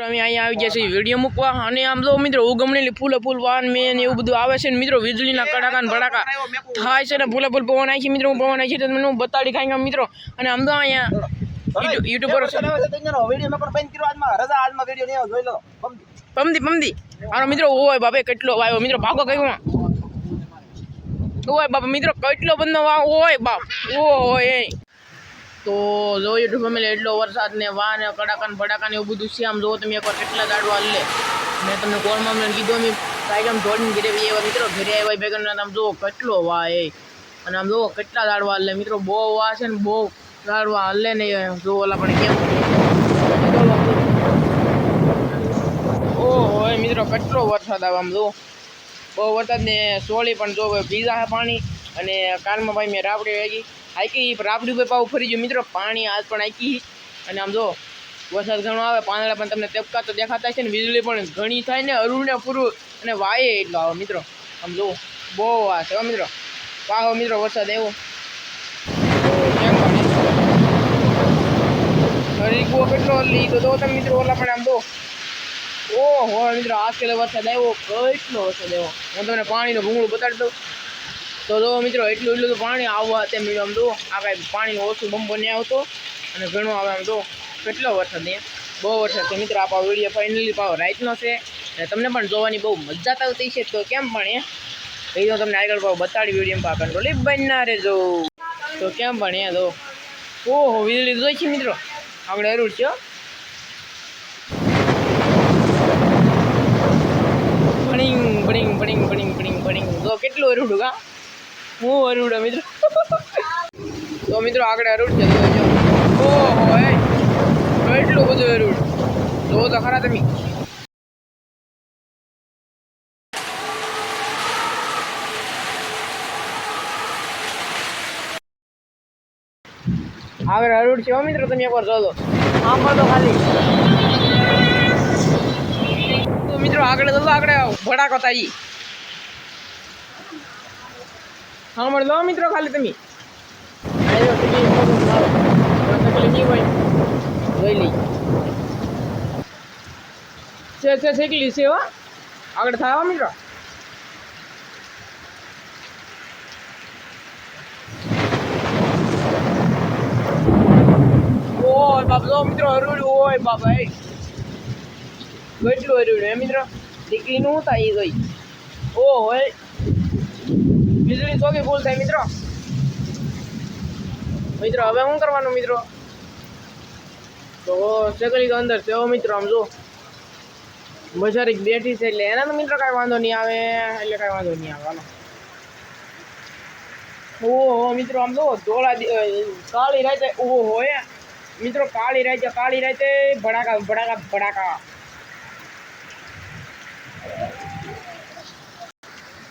મિત્રો અમે અહીંયા આવી ગયા છીએ. વીડિયો મૂકવા. અને આમ તો મિત્રો ઉગમણેલી ફૂલે ફૂલ વાન મેન એવું બધું આવે છે ને મિત્રો વીજળીના કડાકા ને ભડાકા. થાય છે ને ફૂલે ફૂલ પવન આવી છે મિત્રો હું પવન આવી છે તમને હું બતાડી ખાઈ મિત્રો. અને આમ તો અહીંયા યુટ્યુબર પમદી પમદી મારો મિત્રો ઓય બાપે કેટલો વાયો? મિત્રો ભાગો કયો ઓય બાપા મિત્રો કેટલો બંધો વાવ ઓય બાપ ઓય તો જો યુટ્યુબ ફેમિલી એટલો વરસાદ ને વાહ ને કડાકાને ને એવું બધું છે, આમ જો તમે એકવાર કેટલા દાડવા લે. મેં તમને કોલમાં મેં કીધું, અમે આમ જોડીને ઘરે એવા મિત્રો ઘરે આવ્યા ભેગા ને આમ જો કેટલો વાહ એ. અને આમ જો કેટલા દાડવા હાલે મિત્રો બહુ વાહ છે ને બહુ દાડવા હલે ને જો ઓલા પણ કેમ. ઓહો મિત્રો, કેટલો વરસાદ આવે આમ જો. બહુ વરસાદ ને સોળી પણ જો પીઝા પાણી. અને કાનમાં ભાઈ મેં રાબડી વાગી. હાઈકી રાપડી ઉપર પાવું ફરી ગયું. મિત્રો, પાણી આજ પણ આઈકી અને આમ જો, વરસાદ ઘણો આવે, પાંદડા પણ તમને તેપકા તો દેખાતા છે ને, વીજળી પણ ઘણી થાય ને અરુણ ને પૂરું, અને વાય એટલો આવે, મિત્રો. આમ જો, બહુ આ છે મિત્રો. પાહો મિત્રો, વરસાદ એવો કેમ હરીકો કેટલો? લીધો તો તમે, મિત્રો, ઓલા પણ આમ જો. ઓહો, મિત્રો આજકાલ વરસાદ આવ્યો, કેટલો વરસાદ આવ્યો. હું તમને પાણીનો ભૂંગળું બતાડી દઉં. તો જો મિત્રો, એટલું એટલું પાણી આવવા તે મિત્રો આમ જુઓ આ કાંઈ પાણીનો ઓછું બંબો નહીં આવતો. અને ઘણું આવે આમ જુઓ કેટલો વરસાદ અહીંયા બહુ વરસાદ તો મિત્રો. આપણો વીડિયો ફાઇનલી પાવ રાઈટનો છે. અને તમને પણ જોવાની બહુ મજા આવતી છે તો કેમ પણ એ? એ તો તમને આગળ પાવ બતાડી વીડિયો પા કંટ્રોલી બનના રહેજો. તો કેમ પણ એ તો? ઓહો, વીજળી જોઈ છે મિત્રો. આપણે અરુળ છે હો. બડિંગ બડિંગ બડિંગ બડિંગ બડિંગ જો કેટલું અરુડું કા? હું અરુડ મિત્રો. તો મિત્રો આગળ અરુડ છે ઓહો, એ. એટલું બધું અરુડ જો તો ખરા તમે. આગળ અરુડ છે મિત્રો, તમે એકવાર જોજો. આમ તો ખાલી. તો મિત્રો આગળ તો આગળ ભડાકો તાજી. સાંભળ લો, મિત્રો, ખાલી તમે. છે છે શીખલી છે આગળ થાય મિત્રો. ઓય, બાપ જો મિત્રો, હરુડ ઓય બાપ એ કેટલું હર્યું હે, મિત્રો? દીકરીનું થાય, એ ગઈ ઓ હોય. વીજળી ચોકી ફૂલ થાય, મિત્રો. મિત્રો, હવે શું કરવાનું, મિત્રો? તો સગલી અંદર છે મિત્રો, આમ જો. બજારી બેઠી છે એટલે એના તો મિત્રો કાંઈ વાંધો નહીં આવે, એટલે કાંઈ વાંધો નહીં આવે, હાલો. ઓહો, મિત્રો, આમ જો, ધોળા કાળી રાતે ઓહો હોય મિત્રો, કાળી રાતે કાળી રાતે ભડાકા ભડાકા ભડાકા.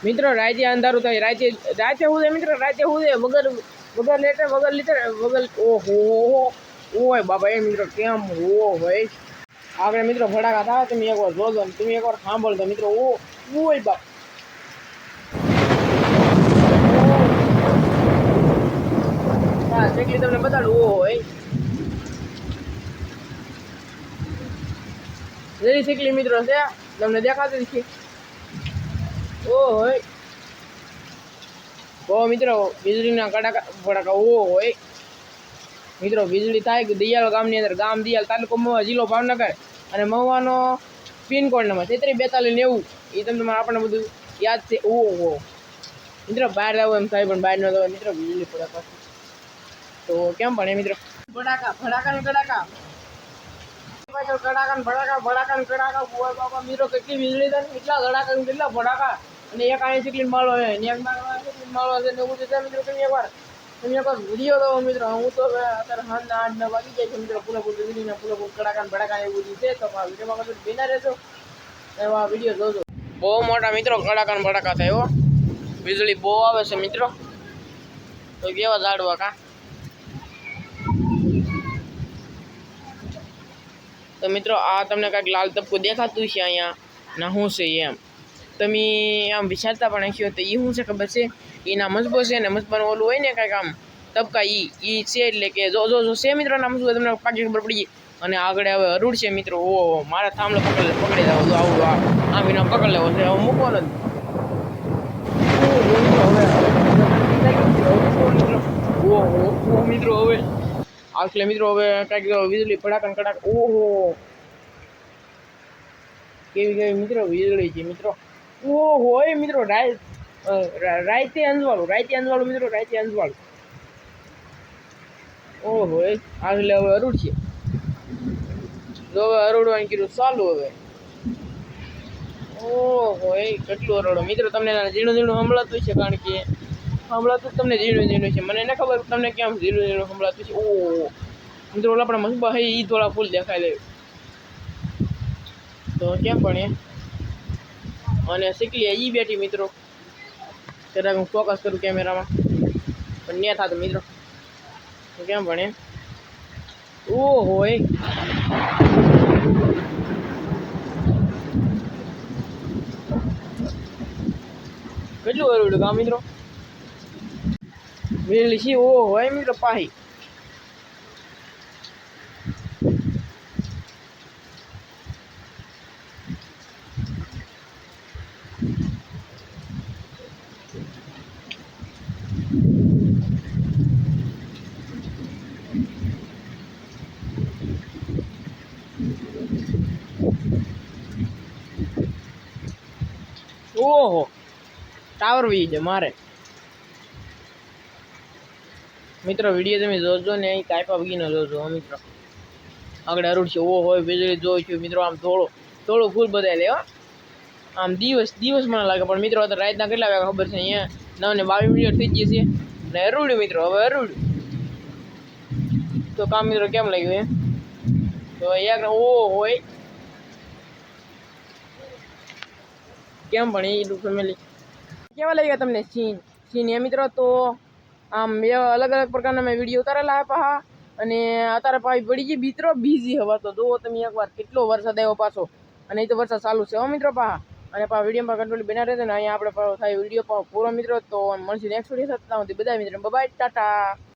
મિત્રો, રાજ્ય અંધારું થાય. રાજ્ય રાજ્ય હું મિત્રો? રાતે હું વગર વગર લેટર, વગર લીટર, વગર, ઓહો ઓય બાબા, એ મિત્રો, કેમ હો ભાઈ? આગળ મિત્રો, ફટાકા થાય. તમે એકવાર જોજો તમે એકવાર સાંભળજો મિત્રો. ઓ, ઓય બાપ. હા, જેટલી તમને બતાડું ઓ હોય જેરી શીખલી મિત્રો છે, તમને દેખાતી છે. ઓ હોય ઓ મિત્રો, વીજળીના કડાકા ભડાકા ઓ હોય મિત્રો, વીજળી થાય કે દિયાલ ગામની અંદર, ગામ દિયાલ તાલુકો મહુવા જિલ્લો ભાવનગર. અને મહુવાનો પિનકોડ નંબર તેત્રીસ બેતાલીસ નેવું. એ તમને તમારે આપણને બધું યાદ છે. ઓ હો મિત્રો, બહાર આવો એમ થાય, પણ બહાર ન મિત્રો, વીજળી પડે તો કેમ ભણે, મિત્રો? ભડાકા ભડાકા ને કડાકા. મિત્રો કેટલી વીજળી કેટલા કડાકા કેટલા ભડાકા અને એક શીખલી માળો ને માળો ને મિત્રો વીડિયો મિત્રો. હું તો અત્યારે સાંજના આઠ, નવ વાગી જાય છે, મિત્રો. પૂરેપૂર વીજળીને પૂરેપૂર કડાકા ને ભડાકા એવું બધું છે. તો આ વિડીયોમાં રહેજો એવા વીડિયો જોજો. બહુ મોટા, મિત્રો કડાકા ને ભડાકા થાય વીજળી બહુ આવે છે, મિત્રો. તો કેવા ઝાડવા કા? તો મિત્રો, આ તમને કાંઈક લાલ તબકું દેખાતું છે અહીંયા. ના શું છે એમ. તમે આમ વિચારતા પણ હશો, તો એ શું છે ખબર છે? એના મજબો છે ને મજબાનું ઓલું હોય ને કાંઈક આમ તબકા ઈ ઈ છે એટલે કે જો જો જો છે મિત્રો નામ શું તમને પાકી ખબર પડી ગઈ. અને આગળ હવે અરૂડ છે મિત્રો, ઓ, મારા થાંભલો પકડી પકડી દેવો જો આવું, આ, આમ વિના પકડી લેવો છે હવે. મૂકવાનો જ ઓહો મિત્રો, હવે. આટલે મિત્રો હવે કાંઈક વીજળી ભડાકન કડાક. ઓહો! કેવી કેવી મિત્રો વીજળી છે મિત્રો. ઓહો, એ મિત્રો રાય રાયતે અંજવાળું રાયતે અંજવાળું મિત્રો રાયતે અંજવાળું. ઓહો, એ આગળ હવે અરુડ છે. જો હવે અરુડવાનું કીધું, ચાલુ હવે. ઓહો, એ કેટલું અરડો મિત્રો તમને ઝીણું ઝીણું સંભળાતું છે કારણ કે સંભળાતું તમને ઝીણું ઝીણું છે. મને ન ખબર તમને કેમ ઝીણું ઝીણું સંભળાતું છે. ઓ મિત્રો ઓલા મસ્ત મસબા ઈ થોડા ફૂલ દેખાય લે તો કેમ પણ એ. અને શીખલી એ બેઠી મિત્રો. કદાચ હું ફોકસ કરું કેમેરામાં પણ ન્યા થતું મિત્રો. તો કેમ પણ એમ હોય એ. કેટલું અરવડું કામ મિત્રો? વેલી છે ઓહો એ મિત્રો પાહી ઓહો ટાવર વી છે મારે મિત્રો, વીડિયો તમે જોજો ને, અહીં કાંઈ વગીને જોજો, હો મિત્રો. આગળ અરુડ છે ઓ હોય વીજળી જોઈ છું મિત્રો, આમ થોડો થોડો ફૂલ બધાય લેવા આમ દિવસ દિવસ મને લાગે, પણ મિત્રો અત્યારે રાતના કેટલા વાગ્યા ખબર છે, અહીંયા નવ ને બાવીસ મિનિટ થઈ ગઈ છે. ને અરુડ્યું મિત્રો, હવે અરુડ્યું તો કામ મિત્રો કેમ લાગ્યું એમ તો એક ઓ, હોય. કેમ પણ એ ફેમિલી કેવા લાગ્યા તમને, સીન? સીન એ મિત્રો, તો આમ બે અલગ અલગ પ્રકારના મેં વીડિયો ઉતારેલા પા અને અત્યારે પાછી પડી ગઈ મિત્રો બીઝી હવા તો જુઓ તમે એકવાર કેટલો વરસાદ આવ્યો પાછો. અને એ તો વરસાદ ચાલુ છે હો મિત્રો પા અને પા વિડીયોમાં કંટ્રોલ બના રહેશે ને, અહીંયા આપણે થાય વીડિયો પૂરો મિત્રો, તો મળશે નેક્સ્ટ વીડિયો સાથે. બધા મિત્રો બાય ટાટા.